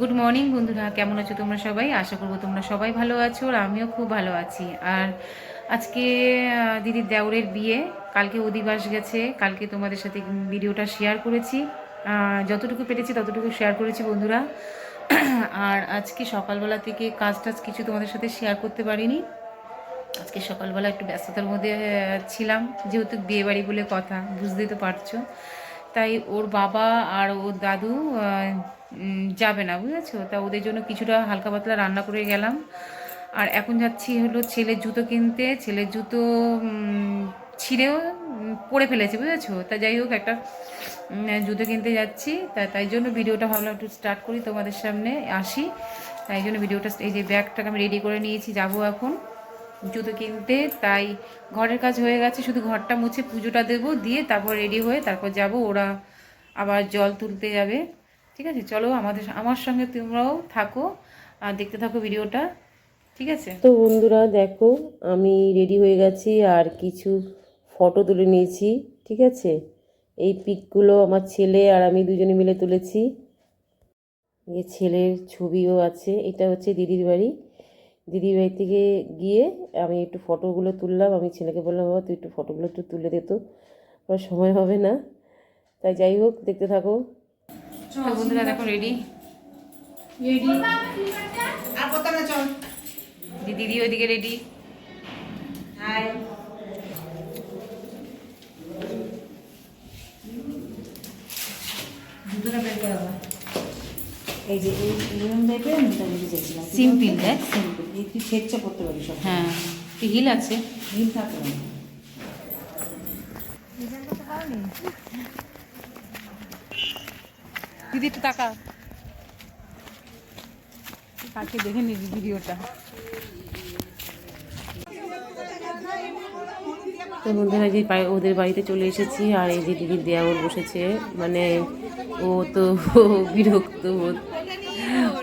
Good morning বন্ধুরা। কেমন আছো তোমরা সবাই? আশা করব তোমরা সবাই ভালো আছো আর আমিও খুব ভালো আছি। আর আজকে দিদির দেওরের বিয়ে। কালকে অধিবাস গেছে। কালকে তোমাদের সাথে ভিডিওটা শেয়ার করেছি। যতটুকু পেরেছি ততটুকু শেয়ার করেছি, বন্ধুরা। আর আজকে সকালবেলা থেকে কাজ টাজ কিছু তোমাদের সাথে শেয়ার করতে পারিনি। আজকে সকালবেলা একটু ব্যস্ততার মধ্যে ছিলাম। যেহেতু বিয়ে বাড়ি বলে কথা, বুঝতেই তো পারছ। তাই ওর বাবা আর ওর দাদু যাবে না, বুঝেছ? তা ওদের জন্য কিছুটা হালকা পাতলা রান্না করে গেলাম। আর এখন যাচ্ছি হলো ছেলের জুতো কিনতে। ছেলের জুতো ছিঁড়েও পরে ফেলেছে, বুঝেছ? তা যাই হোক, একটা জুতো কিনতে যাচ্ছি। তা তাই জন্য ভিডিওটা ভাবলাম একটু স্টার্ট করি তোমাদের সামনে, আসি। তাই জন্য ভিডিওটা, এই যে ব্যাগটাকে আমি রেডি করে নিয়েছি, যাব এখন। জুতো কিনতে, তাই ঘরের কাজ হয়ে গেছে, শুধু ঘরটা মুছে পুজোটা দেবো, দিয়ে তারপর রেডি হয়ে তারপর যাব, ওরা আবার জল তুলতে যাবে। ঠিক আছে? চলো আমাদের, আমার সঙ্গে তোমরাও থাকো আর দেখতে থাকো ভিডিওটা। ঠিক আছে? তো বন্ধুরা, দেখো, আমি রেডি হয়ে গেছি, আর কিছু ফটো তুলে নিয়েছি, ঠিক আছে? এই পিকগুলো আমার ছেলে আর আমি দুজনে মিলে তুলেছি। এই ছেলের ছবিও আছে, এটা হচ্ছে দিদির বাড়ি। দিদির বাড়ি থেকে গিয়ে আমি একটু ফটোগুলো তুললাম। আমি ছেলেকে বললাম বাবা তুই একটু ফটোগুলো একটু তুলে দে তো। আমার সময় হবে না। তাই যাই হোক দেখতে থাকো। বন্ধুরা দেখো রেডি? আর কোথাও না চল। দিদি ওইদিকে রেডি হাই বের করা এই যে এই নিয়ম টাইপের আমি তাহলে বলতে চাইছিলাম সিম্পল দেখ। সিম্পল এই তুই স্বেচ্ছা করতে পারিস সব। হ্যাঁ হিল আছে। হিল থাকবে না দিদি একটু টাকা কাকে দেখে নিবি ভিডিওটা? তো বন্ধুরা যে ওদের বাড়িতে চলে এসেছি আর এই যে দিদির দেওয়ার বসেছে মানে ও তো বিরক্ত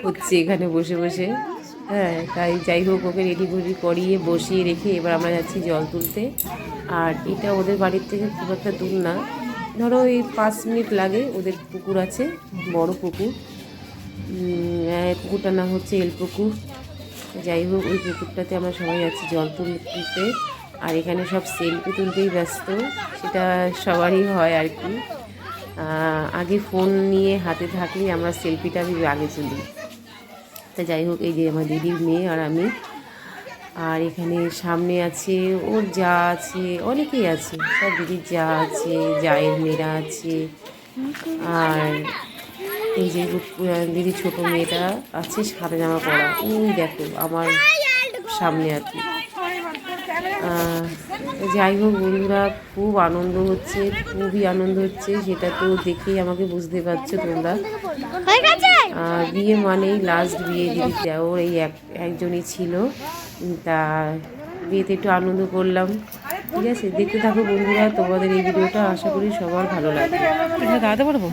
হচ্ছে এখানে বসে বসে। হ্যাঁ তাই যাই হোক, ওকে রেডি করে করিয়ে বসিয়ে রেখে এবার আমরা যাচ্ছি জল তুলতে। আর এটা ওদের বাড়ির থেকে খুব একটা দূর না। ধরো এই পাঁচ মিনিট লাগে, ওদের পুকুর আছে, বড় পুকুর। পুকুরটার নাম হচ্ছে এল পুকুর। যাই হোক, ওই পুকুরটাতে আমরা সবাই যাচ্ছি জল তুল- তুলতে। আর এখানে সব সেলফি তুলতেই ব্যস্ত, সেটা সবারই হয় আর কি। আগে ফোন নিয়ে হাতে থাকলে আমরা সেলফিটা আমি আগে তুলি। তা যাই হোক, এই যে আমার দিদির মেয়ে আর আমি। আর এখানে সামনে আছে, ওর যা আছে, অনেকেই আছে। সব দিদির যা আছে, জায়ের মেয়েরা আছে। আর এই যে দিদির ছোট মেয়েটা আছে সাদা জামা পরা। ওই দেখো, আমার সামনে আর কি। যাই হোক বন্ধুরা খুব আনন্দ হচ্ছে খুবই আনন্দ হচ্ছে। সেটা তো দেখেই আমাকে বুঝতে পারছ তোমরা। বিয়ে মানেই লাস্ট বিয়ে দিদি ওর এই এক একজনই ছিল। তা বিয়েতে একটু আনন্দ করলাম। ঠিক আছে দেখতে থাকো বন্ধুরা তোমাদের এই ভিডিওটা আশা করি সবার ভালো লাগবে। দাঁড়াতে পারব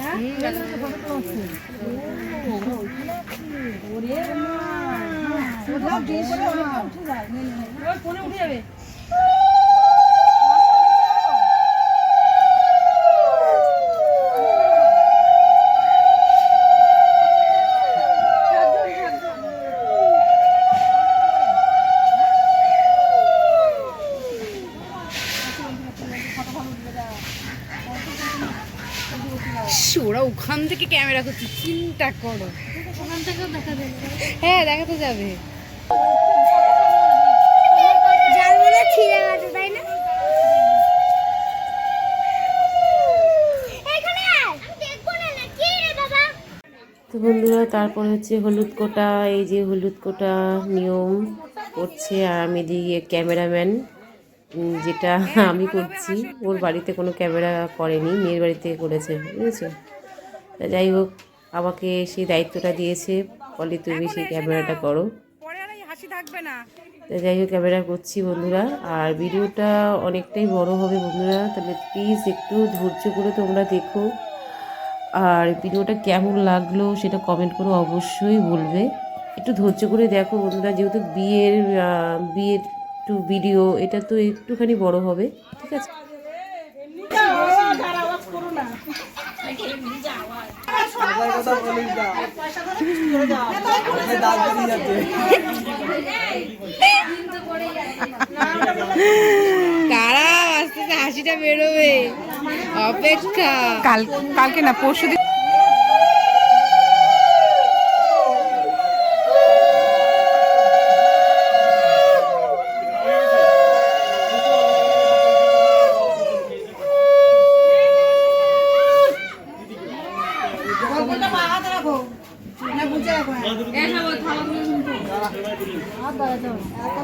ওরা ওখান থেকে ক্যামেরা করছি চিন্তা করো। হ্যাঁ দেখাতে যাবে। জালমুনা ছিঁড়ে গেছে তাই না? এখানে আয়। আমি দেখব না না কি রে বাবা? তো বন্ধুরা তারপর হচ্ছে হলুদ কোটা এই যে হলুদ কোটা নিয়ম করছে আর আমি দিয়ে ক্যামেরাম্যান যেটা আমি করছি ওর বাড়িতে কোনো ক্যামেরা করেনি মেয়ের বাড়িতে করেছে বুঝেছ? তা যাই হোক আমাকে সেই দায়িত্বটা দিয়েছে। বলে তুমি সেই ক্যামেরাটা করো। তা যাই হোক ক্যামেরা করছি বন্ধুরা। আর ভিডিওটা অনেকটাই বড় হবে বন্ধুরা। তাহলে প্লিজ একটু ধৈর্য করে তোমরা দেখো। আর ভিডিওটা কেমন লাগল সেটা কমেন্ট করে অবশ্যই বলবে। একটু ধৈর্য করে দেখো বন্ধুরা যেহেতু বিয়ের বিয়ের টু ভিডিও এটা তো একটুখানি বড় হবে। ঠিক আছে? দাঁড়াও আস্তে আস্তে হাসিটা বেরোবে। অপেক্ষা। কাল কালকে না পরশু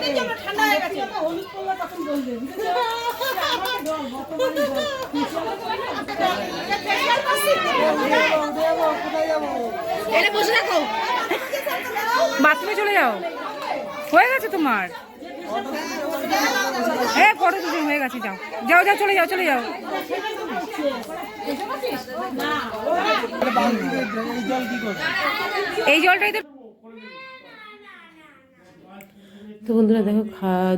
দিন বাথরুমে চলে যাও। হয়ে গেছে তোমার। হ্যাঁ ফটো তুলতে হয়ে গেছে যাও। যাও যাও চলে যাও চলে যাও। এই জলটাই তো তো বন্ধুরা দেখো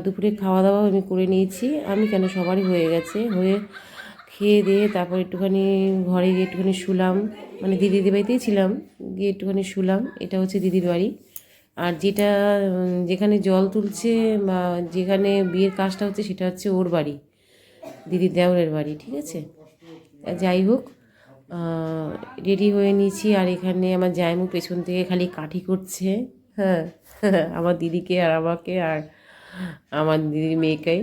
দুপুরে খাওয়া দাওয়া আমি করে নিয়েছি। আমি কেন, সবারই হয়ে গেছে। হয়ে খেয়ে দিয়ে তারপর একটুখানি ঘরে গিয়ে একটুখানি শুলাম। মানে দিদির বাড়িতেই ছিলাম, গিয়ে একটুখানি শুলাম। এটা হচ্ছে দিদির বাড়ি। আর যেটা যেখানে জল তুলছে বা যেখানে বিয়ের কাজটা হচ্ছে সেটা হচ্ছে ওর বাড়ি দিদির দেওরের বাড়ি, ঠিক আছে? যাই হোক রেডি হয়ে নিয়েছি। আর এখানে আমার জায়মু পেছন থেকে খালি কাঠি করছে। হ্যাঁ। আমার দিদিকে আর আমাকে আর আমার দিদির মেয়েকে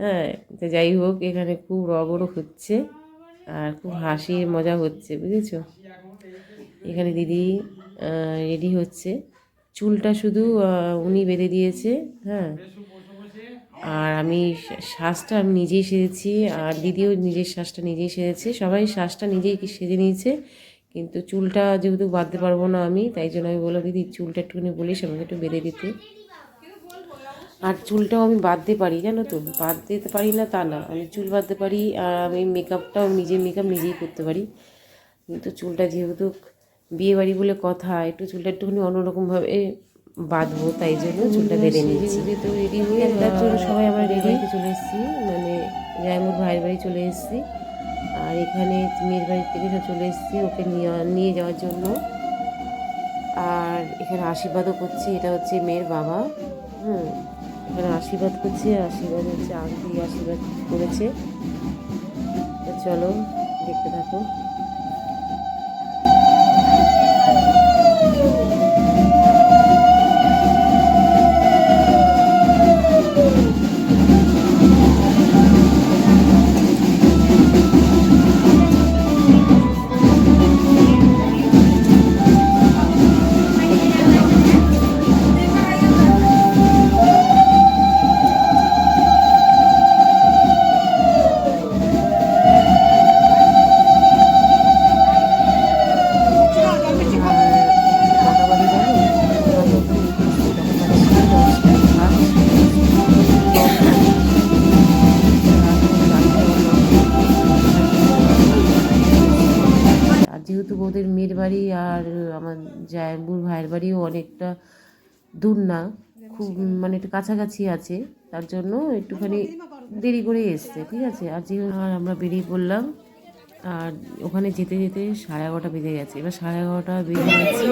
হ্যাঁ যাই হোক, এখানে খুব রগড় হচ্ছে আর খুব হাসির মজা হচ্ছে, বুঝেছ? এখানে দিদি রেডি হচ্ছে। চুলটা শুধু উনি বেঁধে দিয়েছে হ্যাঁ। আর আমি শ্বাসটা আমি নিজেই সেজেছি, আর দিদিও নিজের শ্বাসটা নিজেই সেজেছে, সবাই শ্বাসটা নিজেই সেজে নিয়েছে। কিন্তু চুলটা যেহেতু বাঁধতে পারব না আমি তাই জন্য আমি বললাম দিদি চুলটা একটুখানি বলিস আমাকে একটু বেঁধে দিতে। আর চুলটাও আমি বাঁধতে পারি জানো তো? বাঁধতে পারি না তা না। আমি চুল বাঁধতে পারি আর আমি মেকআপটাও নিজের মেকআপ নিজেই করতে পারি। কিন্তু চুলটা যেহেতু বিয়ে বাড়ি বলে কথা একটু চুলটা একটুখানি অন্যরকমভাবে বাঁধবো তাই জন্য চুলটা বেঁধে নিয়েছি। তো রেডি হয়ে তার জন্য সবাই আমরা রেডি হয়ে চলে এসেছি মানে জায়মুর ভাইয়ের বাড়ি চলে এসেছি। আর এখানে মেয়ের বাড়ির থেকে সব চলে এসেছি, ওকে নিয়ে নিয়ে যাওয়ার জন্য। আর এখানে আশীর্বাদও করছে, এটা হচ্ছে মেয়ের বাবা। হুম, এখানে আশীর্বাদ করছে, আশীর্বাদ হচ্ছে আংটি, আশীর্বাদ করেছে। চলো, দেখতে থাকো। বাড়ি আর আমার জায়বুর ভাইয়ের বাড়িও অনেকটা দূর না। খুব মানে একটু কাছাকাছি আছে। তার জন্য একটুখানি দেরি করে এসছে, ঠিক আছে? আর যেহেতু আর আমরা বেরিয়ে পড়লাম, আর ওখানে যেতে যেতে সাড়ে এগারোটা বেজে গেছে। এবার সাড়ে এগারোটা বেজে গেছে।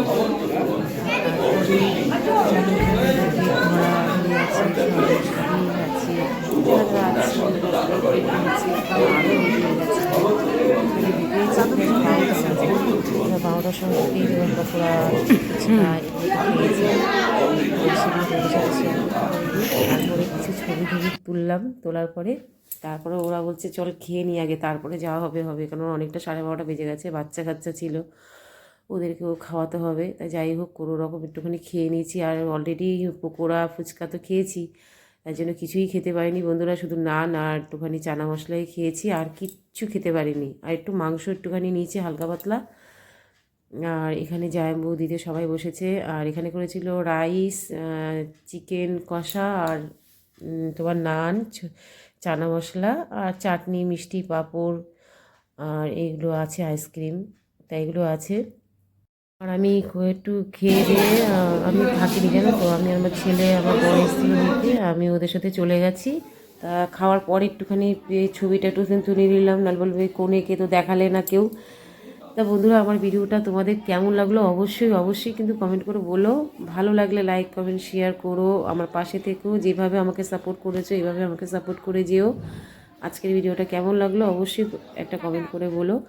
কিছু ছবি টবি তুললাম তোলার পরে তারপরে ওরা বলছে চল খেয়ে নিই আগে তারপরে যাওয়া হবে হবে কারণ অনেকটা সাড়ে বারোটা বেজে গেছে বাচ্চা কাচ্চা ছিল ওদেরকেও খাওয়াতে হবে, তাই যাই হোক, কোনো রকম একটুখানি খেয়ে নিয়েছি আর অলরেডি পকোড়া, ফুচকা তো খেয়েছি। তার জন্য কিছুই খেতে পারিনি বন্ধুরা, শুধু নান আর একটুখানি চানা মশলাই খেয়েছি, আর কিচ্ছু খেতে পারিনি। আর একটু মাংস একটুখানি নিয়েছি, হালকা পাতলা। আর এখানে জায়াম বৌদিতে সবাই বসেছে। আর এখানে করেছিল রাইস চিকেন কষা আর তোমার নান চানা মশলা আর চাটনি, মিষ্টি পাঁপড়, আর এগুলো আছে আইসক্রিম, তাই এগুলো আছে। আর আমি ক- একটু খেয়ে দিয়ে আমি থাকিনি জানো তো, আমি আমার ছেলে, আমার বড় স্ত্রী আমি ওদের সাথে চলে গেছি। তা খাওয়ার পর একটুখানি ছবিটা একটু তুলে নিলাম নাল বলবে কোনেকে তো দেখালে না কেউ। তা বন্ধুরা, আমার ভিডিওটা তোমাদের কেমন লাগল? অবশ্যই অবশ্যই কিন্তু কমেন্ট করে বলো। ভালো লাগলে লাইক কমেন্ট শেয়ার করো। আমার পাশে থেকেও যেভাবে আমাকে সাপোর্ট করেছ, এইভাবে আমাকে সাপোর্ট করে যেও। আজকের ভিডিওটা কেমন লাগল? অবশ্যই একটা কমেন্ট করে বলো।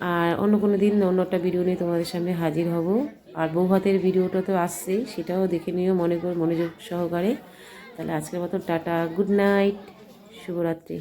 আর অন্য কোনো দিন অন্য একটা ভিডিও নিয়ে তোমাদের সামনে হাজির হব। আর বউ হাতের ভিডিওটা তো আসছেই, সেটাও দেখে নিও মনে কর, মনোযোগ সহকারে। তাহলে আজকের মতো টাটা গুড নাইট শুভরাত্রি।